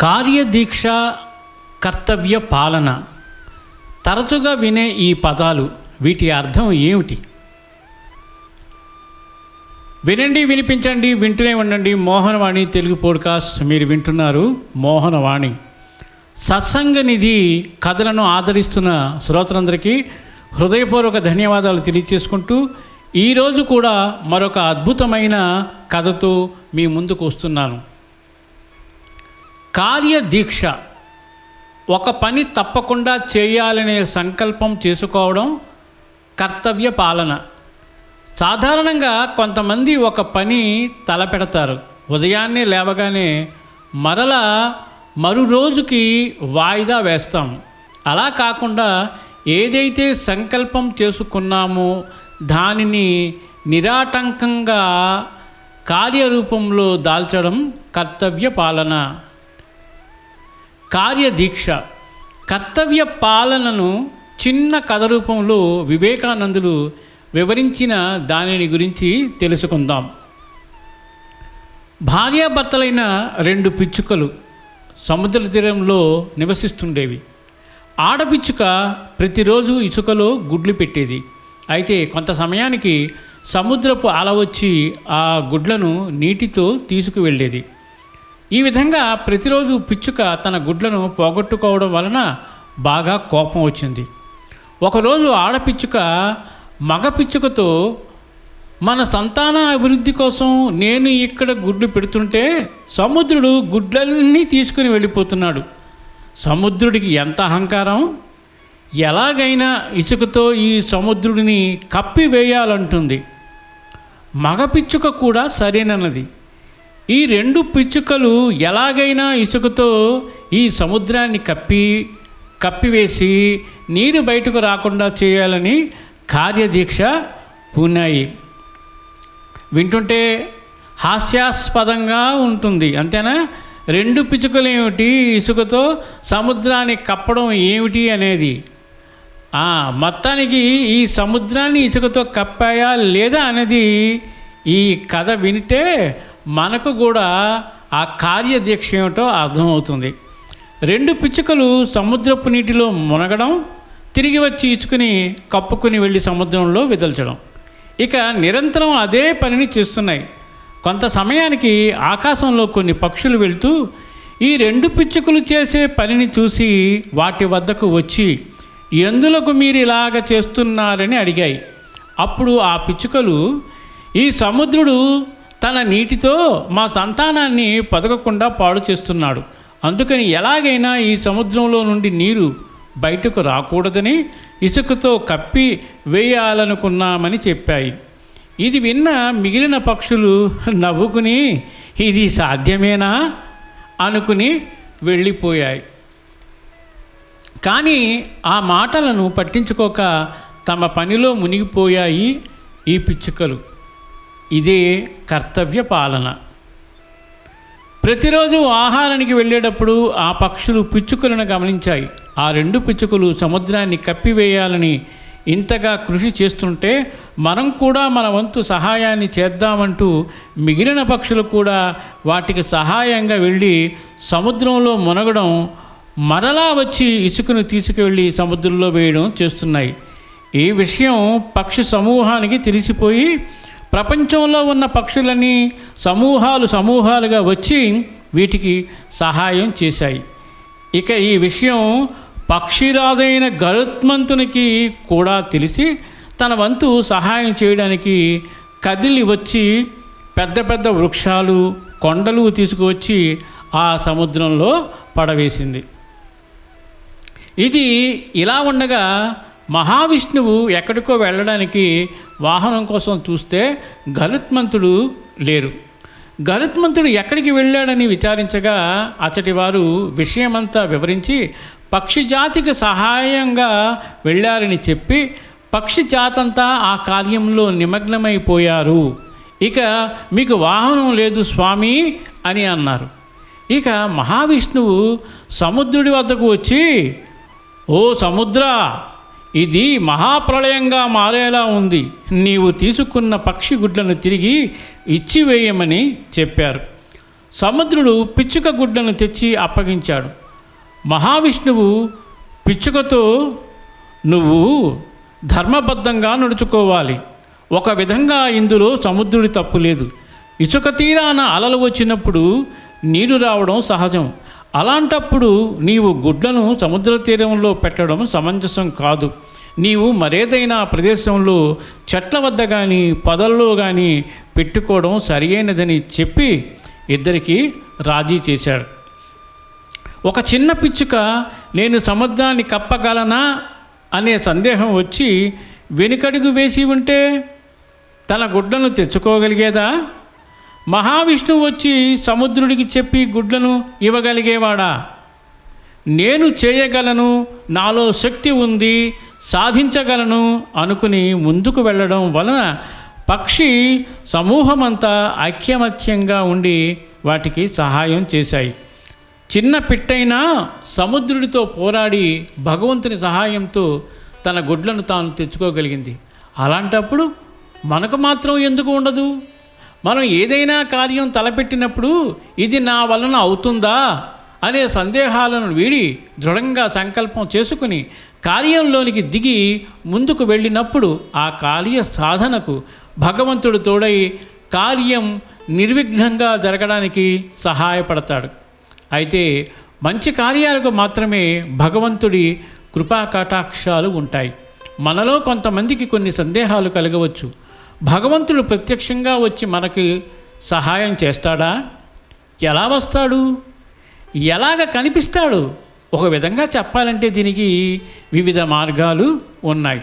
కార్యదీక్ష కర్తవ్య పాలన. తరచుగా వినే ఈ పదాలు వీటి అర్థం ఏమిటి? వినండి వినిపించండి వింటూనే ఉండండి. మోహనవాణి తెలుగు పోడ్కాస్ట్. మీరు వింటున్నారు మోహనవాణి. సత్సంగ నిధి కథలను ఆదరిస్తున్న శ్రోతలందరికీ హృదయపూర్వక ధన్యవాదాలు తెలియచేసుకుంటూ ఈరోజు కూడా మరొక అద్భుతమైన కథతో మీ ముందుకు వస్తున్నాను. కార్యదీక్ష. ఒక పని తప్పకుండా చేయాలనే సంకల్పం చేసుకోవడం కర్తవ్య పాలన. సాధారణంగా కొంతమంది ఒక పని తలపెడతారు. ఉదయాన్నే లేవగానే మరలా మరు రోజుకి వాయిదా వేస్తాం. అలా కాకుండా ఏదైతే సంకల్పం చేసుకున్నామో దానిని నిరాటంకంగా కార్యరూపంలో దాల్చడం కర్తవ్య పాలన. కార్యదీక్ష కర్తవ్య పాలనను చిన్న కథ రూపంలో వివేకానందులు వివరించిన దానిని గురించి తెలుసుకుందాం. భార్యాభర్తలైన రెండు పిచ్చుకలు సముద్ర తీరంలో నివసిస్తుండేవి. ఆడపిచ్చుక ప్రతిరోజు ఇసుకలో గుడ్లు పెట్టేది. అయితే కొంత సమయానికి సముద్రపు అల వచ్చి ఆ గుడ్లను నీటితో తీసుకువెళ్ళేది. ఈ విధంగా ప్రతిరోజు పిచ్చుక తన గుడ్లను పోగొట్టుకోవడం వలన బాగా కోపం వచ్చింది. ఒకరోజు ఆడపిచ్చుక మగ పిచ్చుకతో మన సంతాన అభివృద్ధి కోసం నేను ఇక్కడ గుడ్లు పెడుతుంటే సముద్రుడు గుడ్లన్నీ తీసుకుని వెళ్ళిపోతున్నాడు. సముద్రుడికి ఎంత అహంకారం? ఎలాగైనా ఇసుకతో ఈ సముద్రుడిని కప్పివేయాలంటుంది. మగ పిచ్చుక కూడా సరైనది ఈ రెండు పిచ్చుకలు ఎలాగైనా ఇసుకతో ఈ సముద్రాన్ని కప్పి కప్పివేసి నీరు బయటకు రాకుండా చేయాలని కార్యదీక్ష పూనాయి. వింటుంటే హాస్యాస్పదంగా ఉంటుంది. అంతేనా? రెండు పిచ్చుకలు ఏమిటి? ఇసుకతో సముద్రాన్ని కప్పడం ఏమిటి అనేది. మొత్తానికి ఈ సముద్రాన్ని ఇసుకతో కప్పాయా లేదా అనేది ఈ కథ వింటే మనకు కూడా ఆ కార్యదీక్ష ఏమిటో అర్థమవుతుంది. రెండు పిచ్చుకలు సముద్రపు నీటిలో మునగడం తిరిగి వచ్చి ఇచ్చుకుని కప్పుకుని వెళ్ళి సముద్రంలో విదల్చడం. ఇక నిరంతరం అదే పనిని చేస్తున్నాయి. కొంత సమయానికి ఆకాశంలో కొన్ని పక్షులు వెళుతూ ఈ రెండు పిచ్చుకలు చేసే పనిని చూసి వాటి వద్దకు వచ్చి ఎందులకు మీరు ఇలాగ చేస్తున్నారని అడిగాయి. అప్పుడు ఆ పిచ్చుకలు ఈ సముద్రుడు తన నీటితో మా సంతానాన్ని పదకకుండా పాడు చేస్తున్నాడు. అందుకని ఎలాగైనా ఈ సముద్రంలో నుండి నీరు బయటకు రాకూడదని ఇసుకతో కప్పి వేయాలనుకున్నామని చెప్పాయి. ఇది విన్న మిగిలిన పక్షులు నవ్వుకుని ఇది సాధ్యమేనా? అనుకుని వెళ్ళిపోయాయి. కానీ ఆ మాటలను పట్టించుకోక తమ పనిలో మునిగిపోయాయి ఈ పిచ్చుకలు. ఇదే కర్తవ్య పాలన. ప్రతిరోజు ఆహారానికి వెళ్ళేటప్పుడు ఆ పక్షులు పిచ్చుకలను గమనించాయి. ఆ రెండు పిచ్చుకలు సముద్రాన్ని కప్పివేయాలని ఇంతగా కృషి చేస్తుంటే మనం కూడా మన వంతు సహాయాన్ని చేద్దామంటూ మిగిలిన పక్షులు కూడా వాటికి సహాయంగా వెళ్ళి సముద్రంలో మునగడం మరలా వచ్చి ఇసుకను తీసుకువెళ్ళి సముద్రంలో వేయడం చేస్తున్నాయి. ఈ విషయం పక్షి సమూహానికి తెలిసిపోయి ప్రపంచంలో ఉన్న పక్షులన్నీ సమూహాలు సమూహాలుగా వచ్చి వీటికి సహాయం చేశాయి. ఇక ఈ విషయం పక్షిరాజైన గరుత్మంతునికి కూడా తెలిసి తన వంతు సహాయం చేయడానికి కదిలి వచ్చి పెద్ద పెద్ద వృక్షాలు కొండలు తీసుకువచ్చి ఆ సముద్రంలో పడవేసింది. ఇది ఇలా ఉండగా మహావిష్ణువు ఎక్కడికో వెళ్ళడానికి వాహనం కోసం చూస్తే గరుత్మంతుడు లేరు. గరుత్మంతుడు ఎక్కడికి వెళ్ళాడని విచారించగా అతటి వారు విషయమంతా వివరించి పక్షి జాతికి సహాయంగా వెళ్ళారని చెప్పి పక్షిజాతంతా ఆ కార్యంలో నిమగ్నమైపోయారు. ఇక మీకు వాహనం లేదు స్వామి అని అన్నారు. ఇక మహావిష్ణువు సముద్రుడి వద్దకు వచ్చి ఓ సముద్ర ఇది మహాప్రళయంగా మారేలా ఉంది. నీవు తీసుకున్న పక్షి గుడ్లను తిరిగి ఇచ్చివేయమని చెప్పారు. సముద్రుడు పిచ్చుక గుడ్డను తెచ్చి అప్పగించాడు. మహావిష్ణువు పిచ్చుకతో నువ్వు ధర్మబద్ధంగా నడుచుకోవాలి. ఒక విధంగా ఇందులో సముద్రుడి తప్పు లేదు. ఇసుక తీరాన అలలు వచ్చినప్పుడు నీరు రావడం సహజం. అలాంటప్పుడు నీవు గుడ్లను సముద్ర తీరంలో పెట్టడం సమంజసం కాదు. నీవు మరేదైనా ప్రదేశంలో చెట్ల వద్ద కానీ పొదల్లో కానీ పెట్టుకోవడం సరియైనదని చెప్పి ఇద్దరికి రాజీ చేశాడు. ఒక చిన్న పిచ్చుక నేను సముద్రాన్ని కప్పగలనా అనే సందేహం వచ్చి వెనుకడుగు వేసి ఉంటే తన గుడ్లను తెచ్చుకోగలిగేదా? మహావిష్ణువు వచ్చి సముద్రుడికి చెప్పి గుడ్లను ఇవ్వగలిగేవాడా? నేను చేయగలను నాలో శక్తి ఉంది సాధించగలను అనుకుని ముందుకు వెళ్ళడం వలన పక్షి సమూహమంతా ఐక్యమత్యంగా ఉండి వాటికి సహాయం చేశాయి. చిన్న పిట్టైనా సముద్రుడితో పోరాడి భగవంతుని సహాయంతో తన గుడ్లను తాను తెచ్చుకోగలిగింది. అలాంటప్పుడు మనకు మాత్రం ఎందుకు ఉండదు? మనం ఏదైనా కార్యం తలపెట్టినప్పుడు ఇది నా వలన అవుతుందా అనే సందేహాలను వీడి దృఢంగా సంకల్పం చేసుకుని కార్యంలోనికి దిగి ముందుకు వెళ్ళినప్పుడు ఆ కార్య సాధనకు భగవంతుడు తోడై కార్యం నిర్విఘ్నంగా జరగడానికి సహాయపడతాడు. అయితే మంచి కార్యాలకు మాత్రమే భగవంతుడి కృపా కటాక్షాలు ఉంటాయి. మనలో కొంతమందికి కొన్ని సందేహాలు కలగవచ్చు. భగవంతుడు ప్రత్యక్షంగా వచ్చి మనకి సహాయం చేస్తాడా? ఎలా వస్తాడు? ఎలాగ కనిపిస్తాడు? ఒక విధంగా చెప్పాలంటే దీనికి వివిధ మార్గాలు ఉన్నాయి.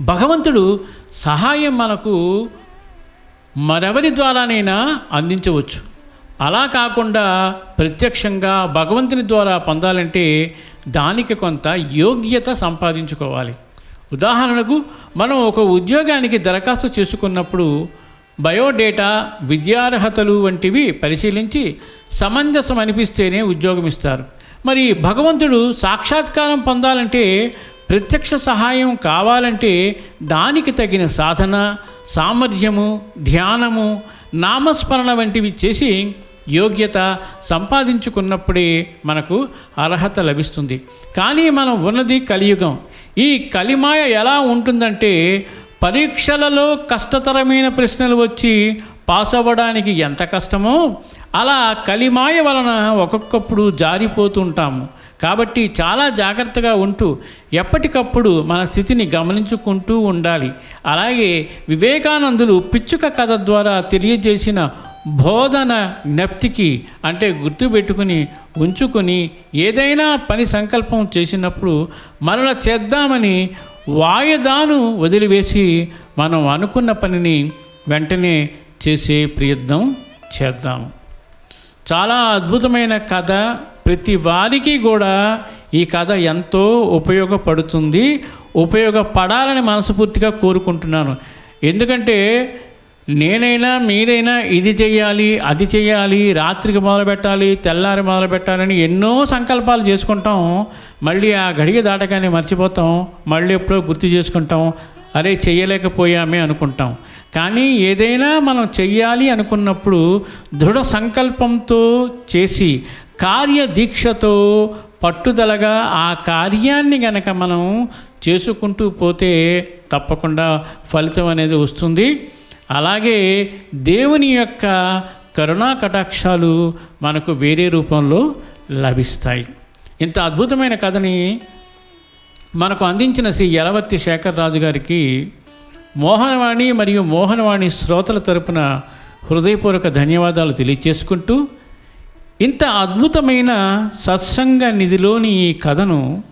భగవంతుడు సహాయం మనకు మరెవరి ద్వారానైనా అందించవచ్చు. అలా కాకుండా ప్రత్యక్షంగా భగవంతుని ద్వారా పొందాలంటే దానికి కొంత యోగ్యత సంపాదించుకోవాలి. ఉదాహరణకు మనం ఒక ఉద్యోగానికి దరఖాస్తు చేసుకున్నప్పుడు బయోడేటా విద్యార్హతలు వంటివి పరిశీలించి సమంజసం అనిపిస్తేనే ఉద్యోగం ఇస్తారు మరి భగవంతుడు సాక్షాత్కారం పొందాలంటే ప్రత్యక్ష సహాయం కావాలంటే దానికి తగిన సాధన సామర్థ్యము ధ్యానము నామస్మరణ వంటివి చేసి యోగ్యత సంపాదించుకున్నప్పుడే మనకు అర్హత లభిస్తుంది. కానీ మనం ఉన్నది కలియుగం. ఈ కలిమాయ ఎలా ఉంటుందంటే పరీక్షలలో కష్టతరమైన ప్రశ్నలు వచ్చి పాస్ అవ్వడానికి ఎంత కష్టమో అలా కలిమాయ వలన ఒక్కొక్కప్పుడు జారిపోతుంటాము కాబట్టి చాలా జాగ్రత్తగా ఉంటూ ఎప్పటికప్పుడు మన స్థితిని గమనించుకుంటూ ఉండాలి. అలాగే వివేకానందులు పిచ్చుక కథ ద్వారా తెలియజేసిన బోధన జ్ఞప్తికి అంటే గుర్తుపెట్టుకుని ఉంచుకొని ఏదైనా పని సంకల్పం చేసినప్పుడు మరల చేద్దామని వాయిదాను వదిలివేసి మనం అనుకున్న పనిని వెంటనే చేసే ప్రయత్నం చేద్దాము చాలా అద్భుతమైన కథ. ప్రతి వారికి కూడా ఈ కథ ఎంతో ఉపయోగపడుతుంది. ఉపయోగపడాలని మనస్ఫూర్తిగా కోరుకుంటున్నాను. ఎందుకంటే నేనైనా మీరైనా ఇది చేయాలి అది చేయాలి రాత్రికి మొదలు పెట్టాలి తెల్లారి మొదలు పెట్టాలని ఎన్నో సంకల్పాలు చేసుకుంటాం. మళ్ళీ ఆ గడియ దాటగానే మర్చిపోతాం. మళ్ళీ ఎప్పుడో గుర్తు చేసుకుంటాం. అరే చేయలేకపోయామే అనుకుంటాం. కానీ ఏదైనా మనం చెయ్యాలి అనుకున్నప్పుడు దృఢ సంకల్పంతో చేసి కార్యదీక్షతో పట్టుదలగా ఆ కార్యాన్ని గనక మనం చేసుకుంటూ పోతే తప్పకుండా ఫలితం అనేది వస్తుంది. అలాగే దేవుని యొక్క కరుణా కటాక్షాలు మనకు వేరే రూపంలో లభిస్తాయి. ఇంత అద్భుతమైన కథని మనకు అందించిన శ్రీ యలవర్తి శేఖర్ రాజు గారికి మోహనవాణి మరియు మోహనవాణి శ్రోతల తరపున హృదయపూర్వక ధన్యవాదాలు తెలియచేసుకుంటూ ఇంత అద్భుతమైన సత్సంగ నిధిలోని ఈ కథను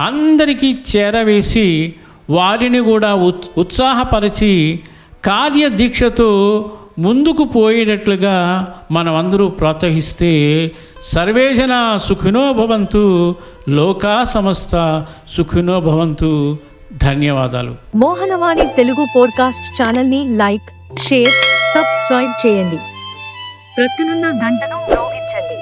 అందరికీ చేరవేసి వారిని కూడా ఉత్ ఉత్సాహపరిచి కార్యదీక్షతో ముందుకు పోయేటట్లుగా మనమందరూ ప్రోత్సహిస్తే సర్వేజన సుఖినో భవంతు లోకా సమస్త సుఖినో భవంతు. ధన్యవాదాలు. మోహనవాణి తెలుగు పోడ్కాస్ట్ ఛానల్ని లైక్ షేర్ సబ్స్క్రైబ్ చేయండి. ప్రక్కనున్న గంటను మ్రోగించండి.